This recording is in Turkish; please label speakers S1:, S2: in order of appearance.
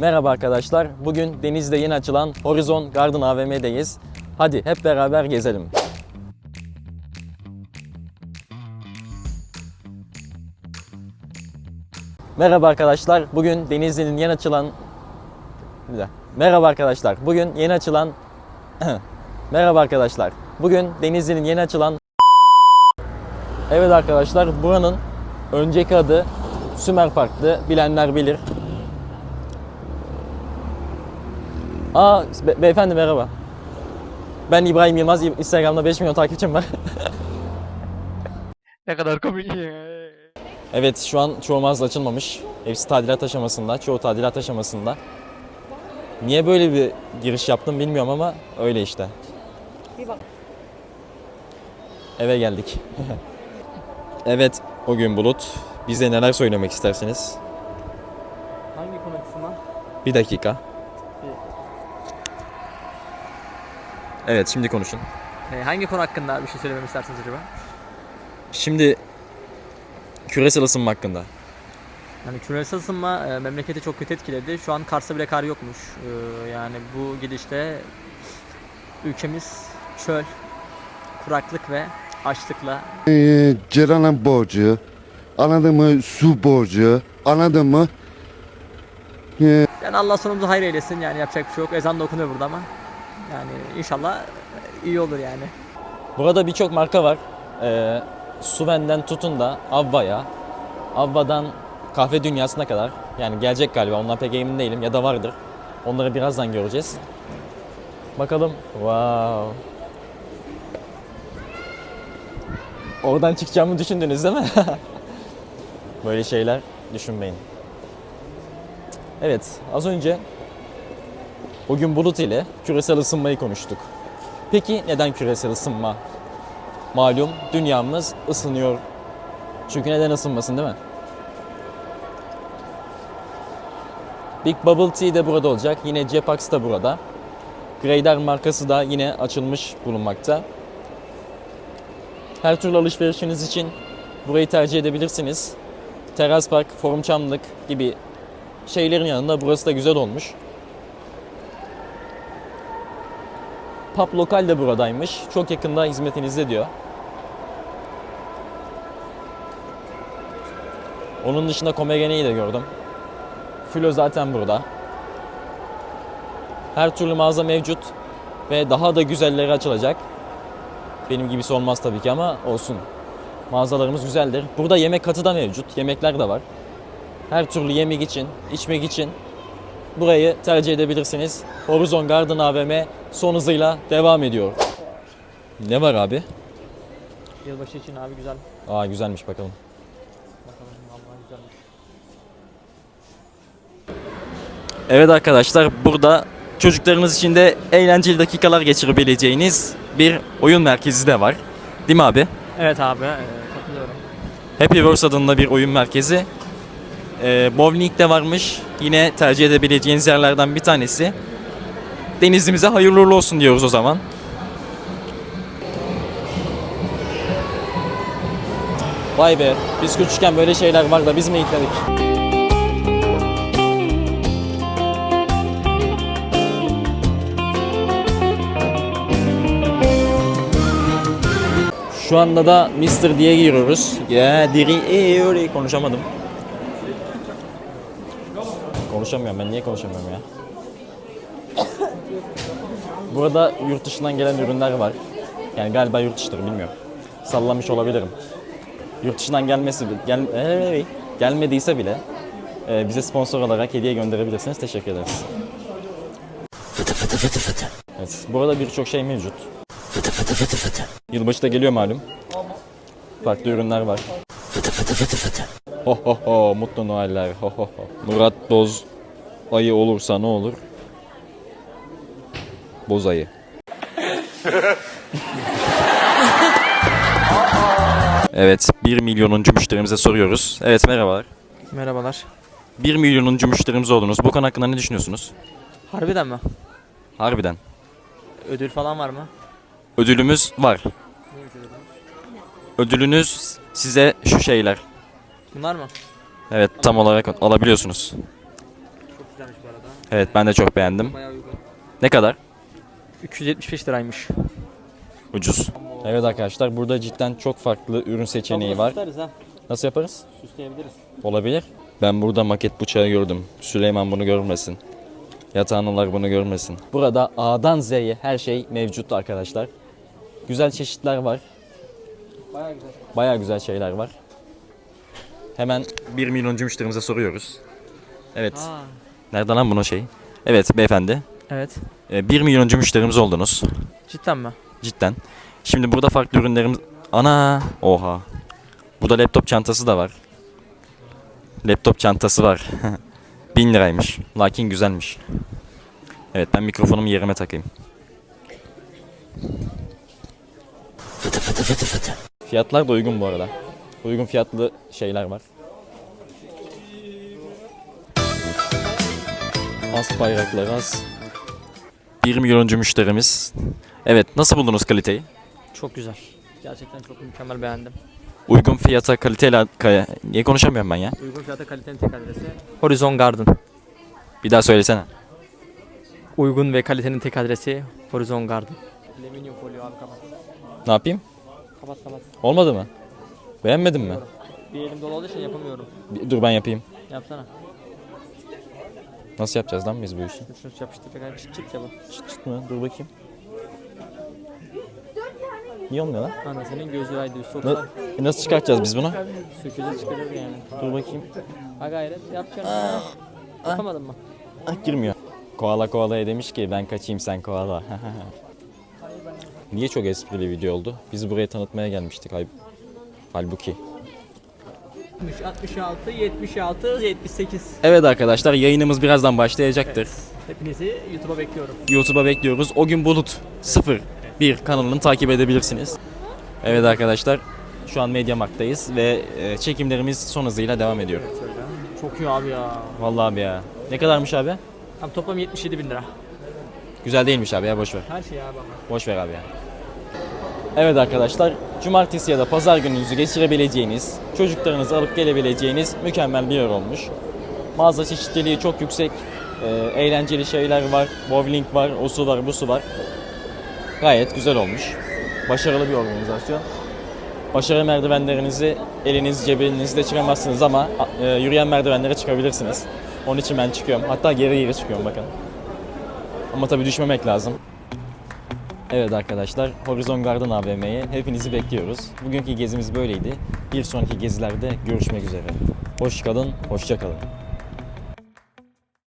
S1: Merhaba arkadaşlar. Bugün denizde yeni açılan Horizon Garden AVM'deyiz. Hadi hep beraber gezelim. Merhaba arkadaşlar. Bugün Denizli'nin yeni açılan Bir. Merhaba arkadaşlar. Bugün yeni açılan Merhaba arkadaşlar. Bugün Denizli'nin yeni açılan Evet arkadaşlar buranın önceki adı Sümer Park'tı. Bilenler bilir. Aa be- beyefendi merhaba. Ben İbrahim Yılmaz. Instagram'da 5 milyon takipçim var.
S2: Ne kadar komik.
S1: evet şu an çoğu mağaza açılmamış. Hepsi tadilat aşamasında. Çoğu tadilat aşamasında. Niye böyle bir giriş yaptım bilmiyorum ama öyle işte. Eve geldik. evet o gün Bulut. Bize neler söylemek istersiniz?
S2: Hangi konu açısından?
S1: Bir dakika. Evet şimdi konuşun.
S2: Ee, hangi konu hakkında bir şey söylememi istersiniz acaba?
S1: Şimdi küresel ısınma hakkında.
S2: Yani küresel ısınma e, memleketi çok kötü etkiledi. Şu an Kars'ta bile kar yokmuş. Ee, yani bu gidişte ülkemiz çöl, kuraklık ve açlıkla
S3: Ee, Ceren'in borcu, anladın mı? Su borcu, anladın mı?
S2: yani Allah sonumuzu hayır eylesin yani yapacak bir şey yok. Ezan da okunuyor burada ama yani inşallah iyi olur yani.
S1: Burada birçok marka var. Ee, Suven'den tutun da Avva'ya, Avva'dan kahve dünyasına kadar. Yani gelecek galiba. Ondan pek emin değilim ya da vardır. Onları birazdan göreceğiz. Bakalım. Wow. Oradan çıkacağımı düşündünüz değil mi? Böyle şeyler düşünmeyin. Evet, az önce o gün Bulut ile küresel ısınmayı konuştuk. Peki neden küresel ısınma? Malum dünyamız ısınıyor. Çünkü neden ısınmasın değil mi? Big Bubble Tea de burada olacak. Yine Jepax da burada. Greyder markası da yine açılmış bulunmakta. Her türlü alışverişiniz için burayı tercih edebilirsiniz. Teras Park, Forum Çamlık gibi şeylerin yanında burası da güzel olmuş. Pub Lokal de buradaymış. Çok yakında hizmetinizde diyor. Onun dışında Komegene'yi de gördüm. Filo zaten burada. Her türlü mağaza mevcut ve daha da güzelleri açılacak. Benim gibisi olmaz tabii ki ama olsun. Mağazalarımız güzeldir. Burada yemek katı da mevcut. Yemekler de var. Her türlü yemek için, içmek için burayı tercih edebilirsiniz. Horizon Garden AVM son hızıyla devam ediyor. Ne var abi?
S2: Yılbaşı için abi güzel.
S1: Aa güzelmiş bakalım.
S2: Bakalım vallahi güzelmiş.
S1: Evet arkadaşlar burada çocuklarınız için de eğlenceli dakikalar geçirebileceğiniz bir oyun merkezi de var. Değil mi abi?
S2: Evet abi e, katılıyorum.
S1: Happy Verse adında bir oyun merkezi. Ee, bowling de varmış. Yine tercih edebileceğiniz yerlerden bir tanesi. Denizimize hayırlı olsun diyoruz o zaman. Vay be, biz küçükken böyle şeyler var da biz mi gitmedik? Şu anda da Mr. diye giriyoruz. Ya diri e, konuşamadım. Konuşamıyorum ben niye konuşamıyorum ya? Burada yurt dışından gelen ürünler var. Yani galiba yurt dışıdır bilmiyorum. Sallamış olabilirim. Yurt dışından gelmesi gel, ee, gelmediyse bile e, bize sponsor olarak hediye gönderebilirsiniz. Teşekkür ederiz. Evet, burada birçok şey mevcut. Yılbaşı da geliyor malum. Farklı ürünler var. Ho ho ho mutlu Noeller. Ho ho ho. Murat Boz ayı olursa ne olur? Boz ayı. evet 1 milyonuncu müşterimize soruyoruz. Evet merhabalar.
S2: Merhabalar.
S1: 1 milyonuncu müşterimiz oldunuz. Bu konu hakkında ne düşünüyorsunuz?
S2: Harbiden mi?
S1: Harbiden.
S2: Ödül falan var mı?
S1: Ödülümüz var. Ödülünüz size şu şeyler.
S2: Bunlar mı?
S1: Evet tam olarak alabiliyorsunuz.
S2: Güzelmiş bu arada.
S1: Evet ben de çok beğendim.
S2: Bayağı uygun.
S1: Ne kadar?
S2: 375 liraymış.
S1: Ucuz. Evet arkadaşlar burada cidden çok farklı ürün seçeneği var.
S2: Süsleriz ha.
S1: Nasıl yaparız?
S2: Süsleyebiliriz.
S1: Olabilir. Ben burada maket bıçağı gördüm. Süleyman bunu görmesin. Yatağanlar bunu görmesin. Burada A'dan Z'ye her şey mevcut arkadaşlar. Güzel çeşitler var.
S2: Bayağı güzel.
S1: Baya güzel şeyler var. Hemen 1 milyoncu müşterimize soruyoruz. Evet.
S2: Aa.
S1: Nereden lan bunun şey? Evet beyefendi.
S2: Evet.
S1: 1 milyoncu müşterimiz oldunuz.
S2: Cidden mi?
S1: Cidden. Şimdi burada farklı ürünlerimiz... Ana! Oha. Burada laptop çantası da var. Laptop çantası var. 1000 liraymış. Lakin güzelmiş. Evet ben mikrofonumu yerime takayım. Fiyatlar da uygun bu arada. Uygun fiyatlı şeyler var. As bayraklar az. 1 milyoncu müşterimiz. Evet nasıl buldunuz kaliteyi?
S2: Çok güzel. Gerçekten çok mükemmel beğendim.
S1: Uygun fiyata kaliteyle... Ka- Niye konuşamıyorum ben ya?
S2: Uygun fiyata kalitenin tek adresi Horizon Garden.
S1: Bir daha söylesene.
S2: Uygun ve kalitenin tek adresi Horizon Garden. Alüminyum folyo abi kapat.
S1: Ne yapayım?
S2: Kapat kapat.
S1: Olmadı mı? Beğenmedin mi?
S2: Bir elim dolu olduğu için yapamıyorum.
S1: Bir- dur ben yapayım.
S2: Yapsana.
S1: Nasıl yapacağız lan biz bu işi?
S2: Şunu yapıştır. Çıt çıt çıt yapalım.
S1: Çıt çıt mı? Dur bakayım. Niye olmuyor lan?
S2: Ana senin gözü aydı.
S1: Na- e nasıl çıkartacağız biz bunu?
S2: sökülür çıkarır yani.
S1: Dur bakayım.
S2: Ha gayret yapacaksın. Yapamadın mı?
S1: Ah girmiyor. Koala koalaya demiş ki ben kaçayım sen koala. Niye çok esprili video oldu? Biz buraya tanıtmaya gelmiştik hal- halbuki.
S2: 66, 76, 78.
S1: Evet arkadaşlar yayınımız birazdan başlayacaktır.
S2: Hepinizi YouTube'a bekliyorum.
S1: YouTube'a bekliyoruz. O gün Bulut 0 1 kanalını takip edebilirsiniz. Evet arkadaşlar şu an Mediamarkt'tayız ve e, çekimlerimiz son hızıyla devam ediyor.
S2: Çok iyi abi ya.
S1: Vallahi abi ya. Ne kadarmış abi?
S2: Tam toplam 77 bin lira.
S1: Güzel değilmiş abi ya boş ver.
S2: Her şey abi ama.
S1: Boş ver abi ya. Evet arkadaşlar, cumartesi ya da pazar gününüzü geçirebileceğiniz, çocuklarınızı alıp gelebileceğiniz mükemmel bir yer olmuş. Mağaza çeşitliliği çok yüksek, e, eğlenceli şeyler var, bowling var, o su var, bu su var. Gayet güzel olmuş. Başarılı bir organizasyon. Başarı merdivenlerinizi eliniz cebinizde çıkamazsınız ama e, yürüyen merdivenlere çıkabilirsiniz. Onun için ben çıkıyorum. Hatta geri geri çıkıyorum bakın. Ama tabii düşmemek lazım. Evet arkadaşlar, Horizon Garden AVM'ye hepinizi bekliyoruz. Bugünkü gezimiz böyleydi. Bir sonraki gezilerde görüşmek üzere. Hoş kalın, hoşça kalın.